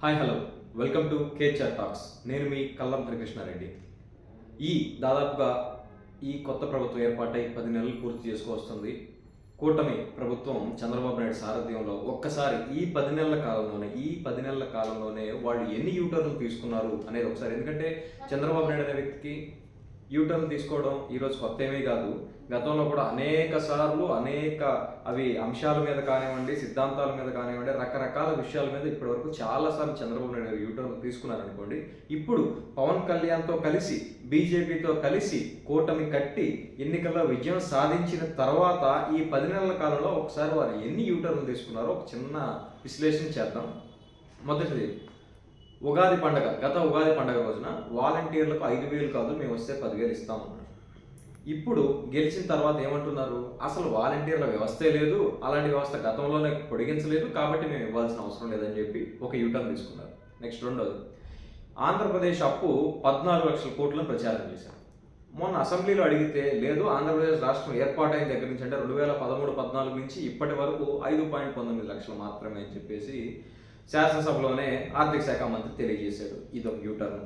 Hi hello. Welcome to కేచర్ talks. నేను మీ కల్లం హరికృష్ణారెడ్డి. ఈ దాదాపుగా ఈ కొత్త ప్రభుత్వం ఏర్పాటై పది నెలలు పూర్తి చేసుకొస్తుంది కూటమి ప్రభుత్వం చంద్రబాబు నాయుడు సారథ్యంలో ఒక్కసారి ఈ పది నెలల కాలంలోనే ఈ పది నెలల కాలంలోనే వాళ్ళు ఎన్ని యూటర్లు తీసుకున్నారు అనేది ఒకసారి. ఎందుకంటే చంద్రబాబు నాయుడు అనే వ్యక్తికి యూటర్న్ తీసుకోవడం ఈరోజు కొత్త ఏమీ కాదు. గతంలో కూడా అనేక సార్లు అనేక అవి అంశాల మీద కానివ్వండి సిద్ధాంతాల మీద కానివ్వండి రకరకాల విషయాల మీద ఇప్పటివరకు చాలాసార్లు చంద్రబాబు నాయుడు గారు యూటర్న్ తీసుకున్నారనుకోండి ఇప్పుడు పవన్ కళ్యాణ్తో కలిసి బీజేపీతో కలిసి కూటమి కట్టి ఎన్నికల్లో విజయం సాధించిన తర్వాత ఈ పది నెలల కాలంలో ఒకసారి వారు ఎన్ని యూటర్న్లు తీసుకున్నారో ఒక చిన్న విశ్లేషణ చేద్దాం. మొదటిది ఉగాది పండగ గత ఉగాది పండగ రోజున వాలంటీర్లకు ఐదు వేలు కాదు మేము వస్తే పదివేలు ఇస్తామన్నారు ఇప్పుడు గెలిచిన తర్వాత ఏమంటున్నారు? అసలు వాలంటీర్ల వ్యవస్థే లేదు అలాంటి వ్యవస్థ గతంలోనే పొడిగించలేదు కాబట్టి మేము ఇవ్వాల్సిన అవసరం లేదని చెప్పి ఒక యూటర్న్ తీసుకున్నారు. నెక్స్ట్ రెండోది ఆంధ్రప్రదేశ్ అప్పు పద్నాలుగు లక్షల కోట్లను ప్రచారం చేశారు. మొన్న అసెంబ్లీలో అడిగితే లేదు ఆంధ్రప్రదేశ్ రాష్ట్రం ఏర్పాటైన దగ్గర నుంచి అంటే రెండు వేల పదమూడు పద్నాలుగు నుంచి ఇప్పటి వరకు ఐదు పాయింట్ పంతొమ్మిది లక్షలు మాత్రమే అని చెప్పేసి శాసనసభలోనే ఆర్థిక శాఖ మంత్రి తెలియజేశాడు. ఇది ఒక యూటర్న్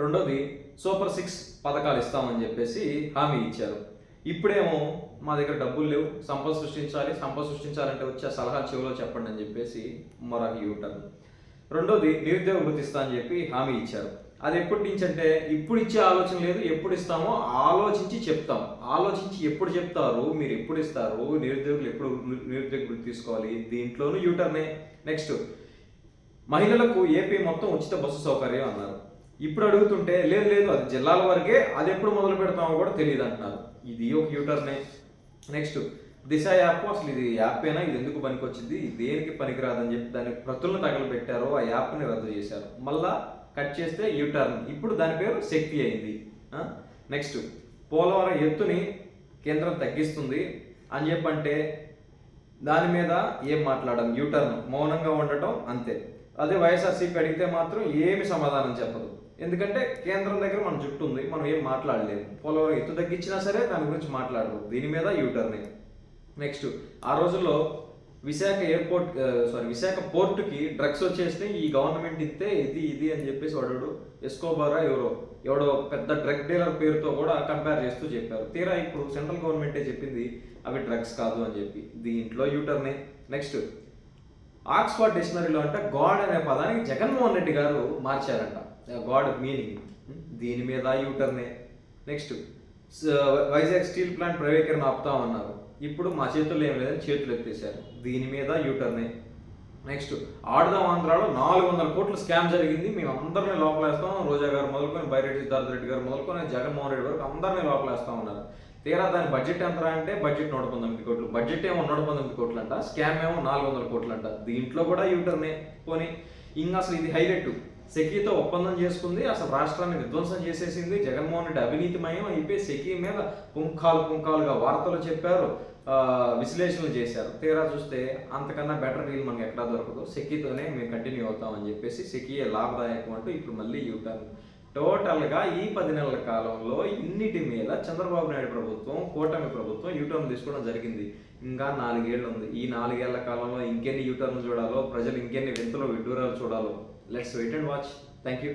రెండోది సూపర్ సిక్స్ పథకాలు ఇస్తామని చెప్పేసి హామీ ఇచ్చారు. ఇప్పుడేమో మా దగ్గర డబ్బులు లేవు సంపద సృష్టించాలి సంపద సృష్టించాలంటే వచ్చే సలహా చెవిలో చెప్పండి అని చెప్పేసి మరొక యూటర్న్ రెండోది నిరుద్యోగ వృత్తి ఇస్తా అని చెప్పి హామీ ఇచ్చారు. అది ఎప్పటి నుంచి అంటే ఇప్పుడు ఇచ్చే ఆలోచన లేదు ఎప్పుడు ఇస్తామో ఆలోచించి చెప్తాం. ఆలోచించి ఎప్పుడు చెప్తారు మీరు ఎప్పుడు ఇస్తారు నిరుద్యోగులు ఎప్పుడు నిరుద్యోగ వృత్తి తీసుకోవాలి దీంట్లోనూ యూటర్నే నెక్స్ట్ మహిళలకు ఏపీ మొత్తం ఉచిత బస్సు సౌకర్యం అన్నారు. ఇప్పుడు అడుగుతుంటే లేదు లేదు అది జిల్లాల వరకే అది ఎప్పుడు మొదలు పెడతామో కూడా తెలియదు అంటున్నారు. ఇది ఒక యూటర్నే నెక్స్ట్ దిశ యాప్ అసలు ఇది యాప్పేనా ఇది ఎందుకు పనికొచ్చింది? దేనికి పనికిరాదని చెప్పి దాని ప్రతులను తగలబెట్టారో ఆ యాప్ని రద్దు చేశారు. మళ్ళా కట్ చేస్తే యూటర్న్ ఇప్పుడు దాని పేరు శక్తి అయింది. నెక్స్ట్ పోలవరం ఎత్తుని కేంద్రం తగ్గిస్తుంది అని చెప్పంటే దాని మీద ఏం మాట్లాడడం? యూటర్న్ మౌనంగా ఉండటం అంతే. అదే వైఎస్ఆర్సీపీ అడిగితే మాత్రం ఏమి సమాధానం చెప్పదు. ఎందుకంటే కేంద్రం దగ్గర మన జుట్టు ఉంది మనం ఏం మాట్లాడలేము పోలవరం ఎత్తు తగ్గించినా సరే దాని గురించి మాట్లాడరు. దీని మీద యూటర్న్ నెక్స్ట్ ఆ రోజుల్లో విశాఖ ఎయిర్పోర్ట్ సారీ విశాఖ పోర్టుకి డ్రగ్స్ వచ్చేస్తే ఈ గవర్నమెంట్ ఇస్తే ఇది ఇది అని చెప్పేసి వాడు ఎస్కోబారా ఎవరో ఎవడో పెద్ద డ్రగ్ డీలర్ పేరుతో కూడా కంపేర్ చేస్తూ చెప్పారు. తీరా ఇప్పుడు సెంట్రల్ గవర్నమెంటే చెప్పింది అవి డ్రగ్స్ కాదు అని చెప్పి. దీంట్లో యూటర్నే నెక్స్ట్ ఆక్స్ఫర్డ్ డిక్షనరీలో అంటే గాడ్ అనే పదానికి జగన్మోహన్ రెడ్డి గారు మార్చారంట. గాడ్ మీనింగ్ దీని మీద యూటర్నే నెక్స్ట్ వైజాగ్ స్టీల్ ప్లాంట్ ప్రైవేటీకరణ ఆపుతామన్నారు. ఇప్పుడు మా చేతుల్లో ఏం లేదని చేతులు ఎత్తేసారు దీని మీద యూటర్నే నెక్స్ట్ ఆడదాం ఆంధ్రాలో నాలుగు వందల కోట్ల స్కామ్ జరిగింది. మేము అందరినీ లోపలేస్తాం. రోజా గారు మొదలుకొని బైరెడ్డి సిద్ధార్థ రెడ్డి గారు మొదలుకొని జగన్మోహన్ రెడ్డి వరకు అందరినీ లోపలేస్తాం ఉన్నారు. తీరా దాని బడ్జెట్ ఎంత అంటే బడ్జెట్ నూట పంతొమ్మిది కోట్లు. బడ్జెట్ ఏమో నూట పంతొమ్మిది కోట్లు అంట స్కామ్ ఏమో నాలుగు వందల కోట్లు అంట దీంట్లో కూడా యూటర్నే పోనీ. ఇంకా అసలు ఇది హైలైట్. సెకీతో ఒప్పందం చేసుకుంది అసలు రాష్ట్రాన్ని విధ్వంసం చేసేసింది జగన్మోహన్ రెడ్డి అవినీతిమయం అయిపోయి సెకీ మీద పుంఖాలు పుంఖాలుగా వార్తలు చెప్పారు విశ్లేషణలు చేశారు. తీరా చూస్తే అంతకన్నా బెటర్ డీల్ మనకి ఎక్కడా దొరకదు. సెకీతోనే మేము కంటిన్యూ అవుతామని చెప్పేసి సెకీయే లాభదాయకం అంటూ ఇప్పుడు మళ్ళీ యూటర్న్ టోటల్గా ఈ పది నెలల కాలంలో ఇన్నిటి మీద చంద్రబాబు నాయుడు ప్రభుత్వం కూటమి ప్రభుత్వం యూటర్న్ తీసుకోవడం జరిగింది. ఇంకా నాలుగేళ్ళు ఉంది ఈ నాలుగేళ్ళ కాలంలో ఇంకెన్ని యూటర్న్ చూడాలో ప్రజలు ఇంకెన్ని వింతలు విడ్డూరాలు చూడాలో. Let's wait and watch. Thank you